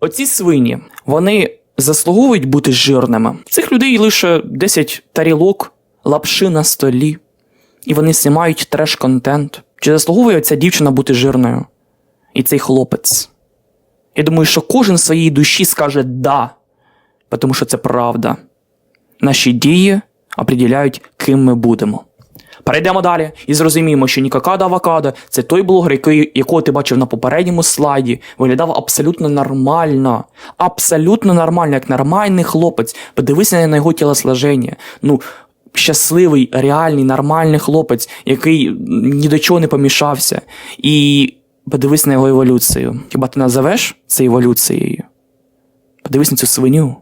Оці свині, вони заслуговують бути жирними. Цих людей лише 10 тарілок, лапши на столі, і вони знімають треш-контент. Чи заслуговує ця дівчина бути жирною? І цей хлопець. Я думаю, що кожен своїй душі скаже да, тому що це правда. Наші дії определяють, ким ми будемо. Перейдемо далі і зрозуміємо, що Нікакада Авокадо – це той блогер, який, якого ти бачив на попередньому слайді, виглядав абсолютно нормально. Абсолютно нормально, як нормальний хлопець. Подивися на його тілосложення. Ну, щасливий, реальний, нормальний хлопець, який ні до чого не помішався. І подивись на його еволюцію. Хіба ти назовеш це еволюцією? Подивись на цю свиню.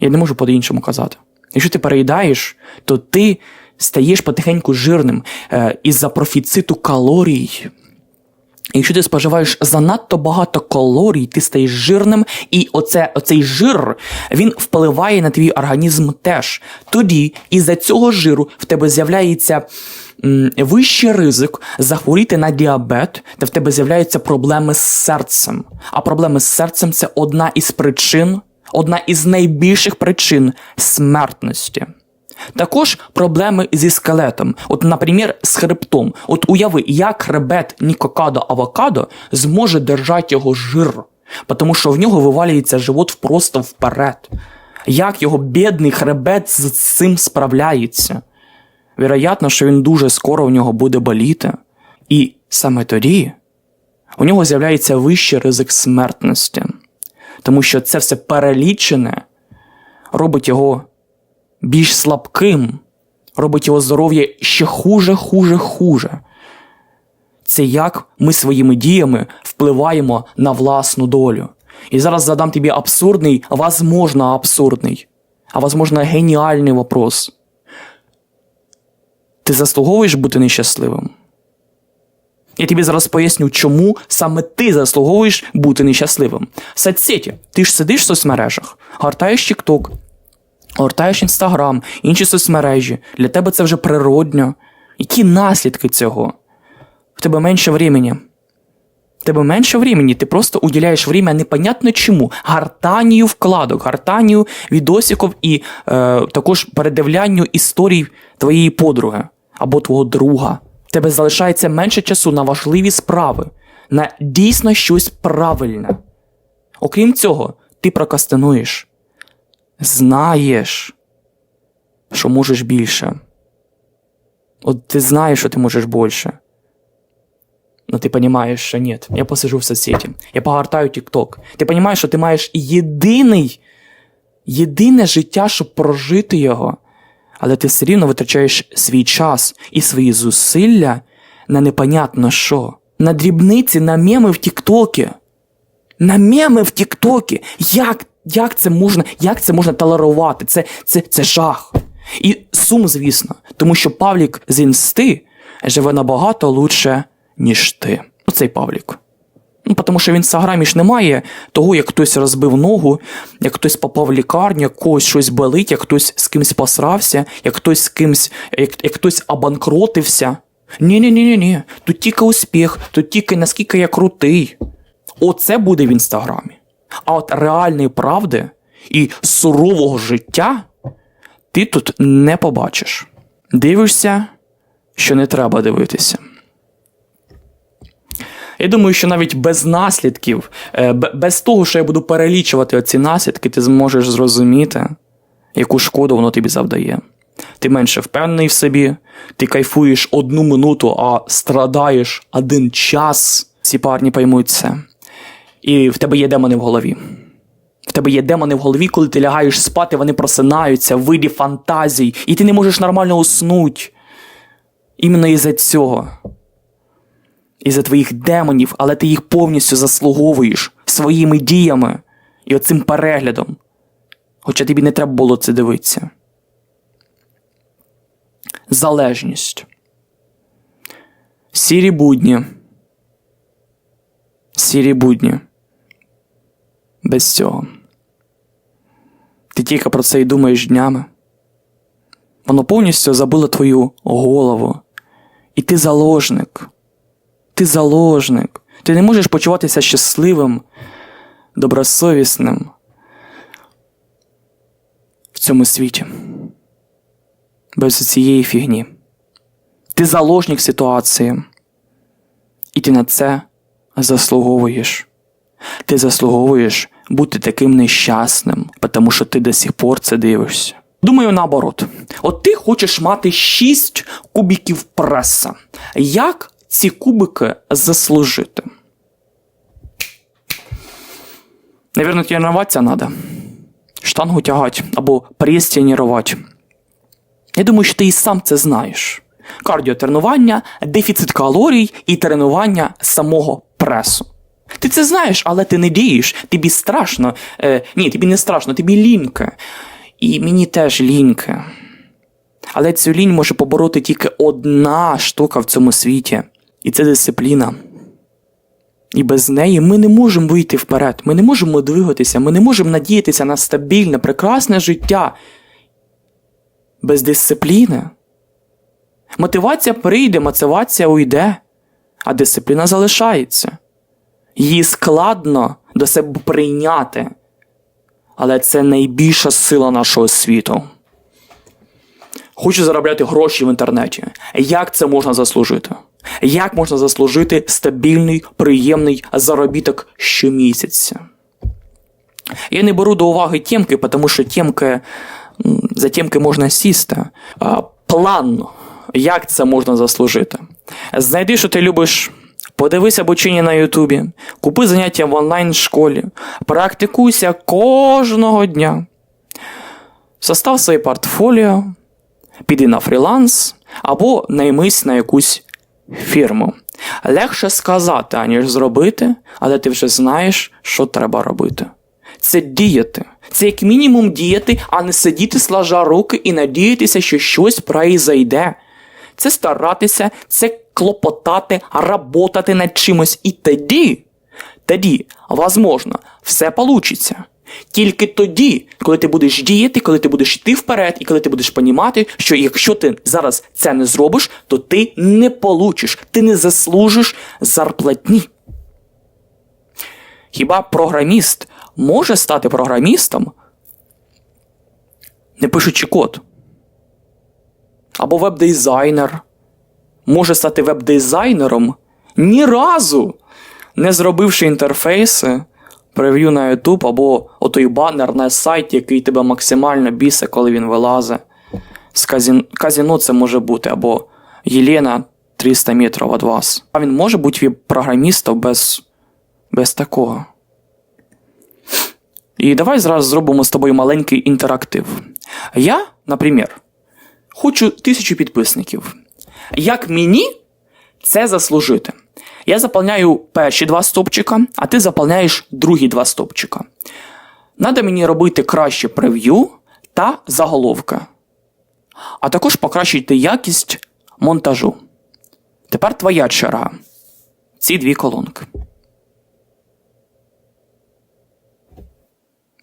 Я не можу по-іншому казати. Якщо ти переїдаєш, то ти стаєш потихеньку жирним е, із-за профіциту калорій. Якщо ти споживаєш занадто багато калорій, ти стаєш жирним, і оце, оцей жир він впливає на твій організм теж. Тоді із-за цього жиру в тебе з'являється вищий ризик захворіти на діабет, та в тебе з'являються проблеми з серцем. А проблеми з серцем це одна із причин, одна із найбільших причин смертності. Також проблеми зі скелетом. От, наприклад, з хребтом. От уяви, як хребет Нікокадо Авокадо зможе держати його жир, тому що в нього вивалюється живот просто вперед. Як його бідний хребет з цим справляється? Вероятно, що він дуже скоро у нього буде боліти. І саме тоді у нього з'являється вищий ризик смертності, тому що це все перелічене робить його більш слабким, робить його здоров'я ще хуже, хуже, хуже. Це як ми своїми діями впливаємо на власну долю. І зараз задам тобі абсурдний, возможно, абсурдний, а возможно, геніальний вопрос. Ти заслуговуєш бути нещасливим? Я тобі зараз поясню, чому саме ти заслуговуєш бути нещасливим. Соцсеті. Ти ж сидиш в соцмережах, гортаєш TikTok, гортаєш Інстаграм, інші соцмережі. Для тебе це вже природньо. Які наслідки цього? В тебе менше времени. В тебе менше времени, ти просто уділяєш время непонятно чому. Гартанію вкладок, гартанію відосиків і е, також передивлянню історій твоєї подруги або твого друга. В тебе залишається менше часу на важливі справи, на дійсно щось правильне. Окрім цього, ти прокастинуєш. Знаєш, що можеш більше. От ти знаєш, що ти можеш більше. Но ти розумієш, що ні. Я посижу в соцсеті, я погортаю TikTok. Ти розумієш, що ти маєш єдиний, єдине життя, щоб прожити його. Але ти все рівно витрачаєш свій час і свої зусилля на непонятно що. На дрібниці, на меми в Тіктокі. На меми в Тіктокі. Як, як це можна, як це можна толерувати? Це, це, це жах. І сум, звісно, тому що Павлік з інсти живе набагато лучше, ніж ти. Оцей Павлік. Ну, тому що в інстаграмі ж немає того, як хтось розбив ногу, як хтось попав в лікарню, як когось щось болить, як хтось з кимсь посрався, як хтось з кимсь, як, як хтось обанкротився. ні ні ні ні ні Тут тільки успіх, тут тільки наскільки я крутий. Оце буде в інстаграмі. А от реальної правди і сурового життя ти тут не побачиш. Дивишся, що не треба дивитися. Я думаю, що навіть без наслідків, е, без того, що я буду перелічувати ці наслідки, ти зможеш зрозуміти, яку шкоду воно тобі завдає. Ти менше впевнений в собі, ти кайфуєш одну минуту, а страдаєш один час. Ці парні поймуть це. І в тебе є демони в голові. В тебе є демони в голові, коли ти лягаєш спати, вони просинаються в виді фантазій, і ти не можеш нормально уснути. Іменно із-за цього із-за твоїх демонів, але ти їх повністю заслуговуєш своїми діями і оцим переглядом. Хоча тобі не треба було це дивитися. Залежність. Сірі будні. Сірі будні. Без цього. Ти тільки про це й думаєш днями. Воно повністю забило твою голову. І ти заложник. Ти заложник. Ти не можеш почуватися щасливим, добросовісним в цьому світі. Без цієї фігні. Ти заложник ситуації. І ти на це заслуговуєш. Ти заслуговуєш бути таким нещасним, тому що ти до сих пор це дивишся. Думаю, наоборот. От ти хочеш мати 6 кубиків преса. Як ці кубики заслужити? Наверное, тренуватися треба. Штангу тягати або прес тренувати. Я думаю, що ти і сам це знаєш. Кардіотренування, дефіцит калорій і тренування самого пресу. Ти це знаєш, але ти не дієш. Тобі страшно. Е, ні, тобі не страшно, тобі лінька. І мені теж лінька. Але цю лінь може побороти тільки одна штука в цьому світі. І це дисципліна. І без неї ми не можемо вийти вперед. Ми не можемо двигатися, ми не можемо надіятися на стабільне, прекрасне життя. Без дисципліни. Мотивація прийде, мотивація уйде, а дисципліна залишається. Її складно до себе прийняти. Але це найбільша сила нашого світу. Хочу заробляти гроші в інтернеті. Як це можна заслужити? Як можна заслужити стабільний, приємний заробіток щомісяця? Я не беру до уваги темки, тому що темки, за темки можна сісти. План, як це можна заслужити? Знайди, що ти любиш. Подивись обучення на Ютубі, купи заняття в онлайн-школі, практикуйся кожного дня. Состав своє портфоліо, піди на фріланс або наймись на якусь фірму. Легше сказати, аніж зробити, але ти вже знаєш, що треба робити. Це діяти. Це як мінімум діяти, а не сидіти сложа руки і надіятися, що щось произойде. Це старатися, це клопотати, работати над чимось. І тоді, тоді, возможно, все получиться. Тільки тоді, коли ти будеш діяти, коли ти будеш йти вперед, і коли ти будеш понімати, що якщо ти зараз це не зробиш, то ти не получиш, ти не заслужиш зарплатні. Хіба програміст може стати програмістом, не пишучи код? Або веб-дизайнер може стати веб-дизайнером ні разу не зробивши інтерфейси, прев'ю на YouTube або отой банер на сайт, який тебе максимально бісить, коли він вилазить. З казін... казіно це може бути, або Єлена 300 метрів від вас. А він може бути програмістом без, без такого. І давай зараз зробимо з тобою маленький інтерактив. Я, наприклад, хочу тисячу підписників. Як мені це заслужити? Я заповняю перші два стопчика, а ти заповняєш другі два стопчика. Надо мені робити краще прев'ю та заголовка. А також покращити якість монтажу. Тепер твоя черга. Ці дві колонки.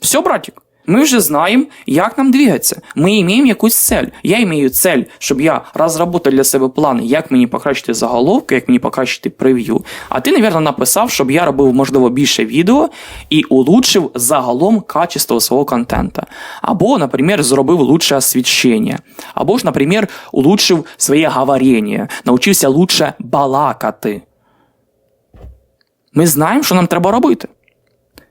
Все, братик. Мы вже знаємо, як нам двигатися. Ми маємо якусь цель. Я маю цель, щоб я розробив для себе план, як мені покращити заголовки, як мені покращити прев'ю. А ти, мабуть, написав, щоб я робив, можливо, більше відео і улучшив загалом качество свого контента. Або, наприклад, зробив лучше освіщення. Або ж, наприклад, улучшив своє говорення, навчився лучше балакати. Ми знаємо, що нам треба робити.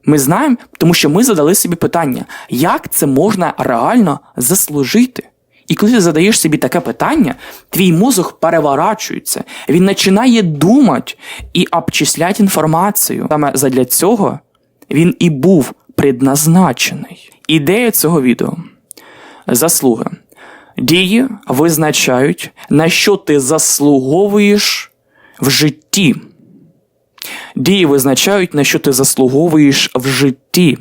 Ми знаємо, тому що ми задали собі питання, як це можна реально заслужити. І коли ти задаєш собі таке питання, твій мозок переворачується, він починає думати і обчисляти інформацію. Саме задля цього він і був предназначений. Ідея цього відео заслуги. Дії визначають, на що ти заслуговуєш в житті. Дії визначають, на що ти заслуговуєш в житті.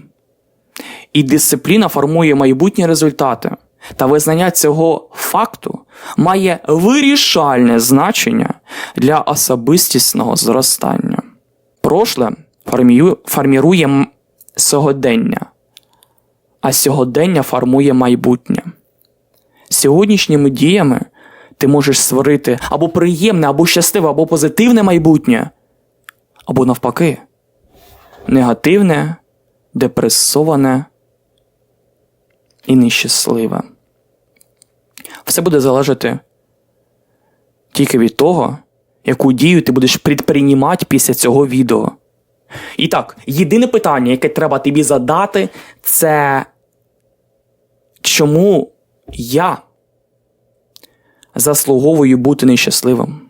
І дисципліна формує майбутні результати. Та визнання цього факту має вирішальне значення для особистісного зростання. Прошле формірує сьогодення, а сьогодення формує майбутнє. Сьогоднішніми діями ти можеш створити або приємне, або щасливе, або позитивне майбутнє або навпаки, негативне депресоване і нещасливе. Все буде залежати тільки від того, яку дію ти будеш предприймати після цього відео. І так, єдине питання, яке треба тобі задати, це чому я заслуговую бути нещасливим?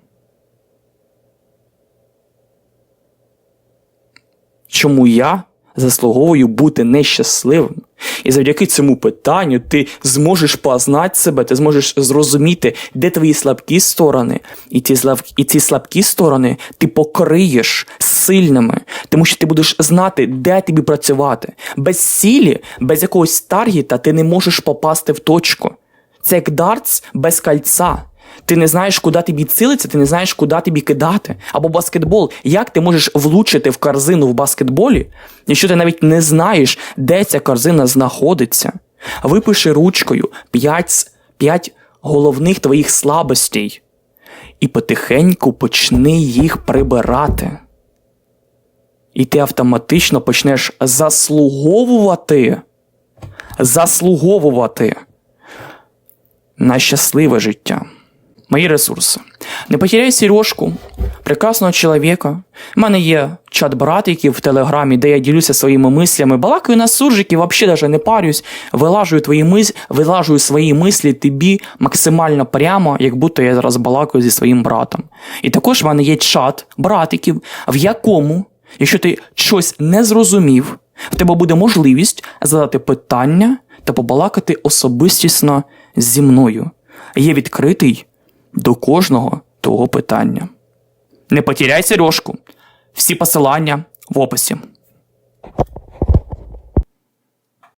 Чому я заслуговую бути нещасливим? І завдяки цьому питанню ти зможеш познати себе, ти зможеш зрозуміти, де твої слабкі сторони, і ці, слаб... і ці слабкі сторони ти покриєш сильними, тому що ти будеш знати, де тобі працювати. Без цілі, без якогось таргета ти не можеш попасти в точку. Це як дартс без кольця. Ти не знаєш, куди тобі цілиться, ти не знаєш, куди тобі кидати. Або баскетбол. Як ти можеш влучити в корзину в баскетболі, якщо ти навіть не знаєш, де ця корзина знаходиться? Випиши ручкою 5, 5 головних твоїх слабостей і потихеньку почни їх прибирати. І ти автоматично почнеш заслуговувати, заслуговувати на щасливе життя. Мої ресурси. Не потеряй сережку прекрасного чоловіка. У мене є чат братиків в телеграмі, де я ділюся своїми мислями. Балакаю на суржики, взагалі даже не парюсь. Вилажую твої мис... вилажую свої мислі тобі максимально прямо, як будто я зараз балакаю зі своїм братом. І також в мене є чат братиків, в якому, якщо ти щось не зрозумів, в тебе буде можливість задати питання та побалакати особистісно зі мною. Я відкритий до кожного того питання. Не потеряй сережку. Всі посилання в описі.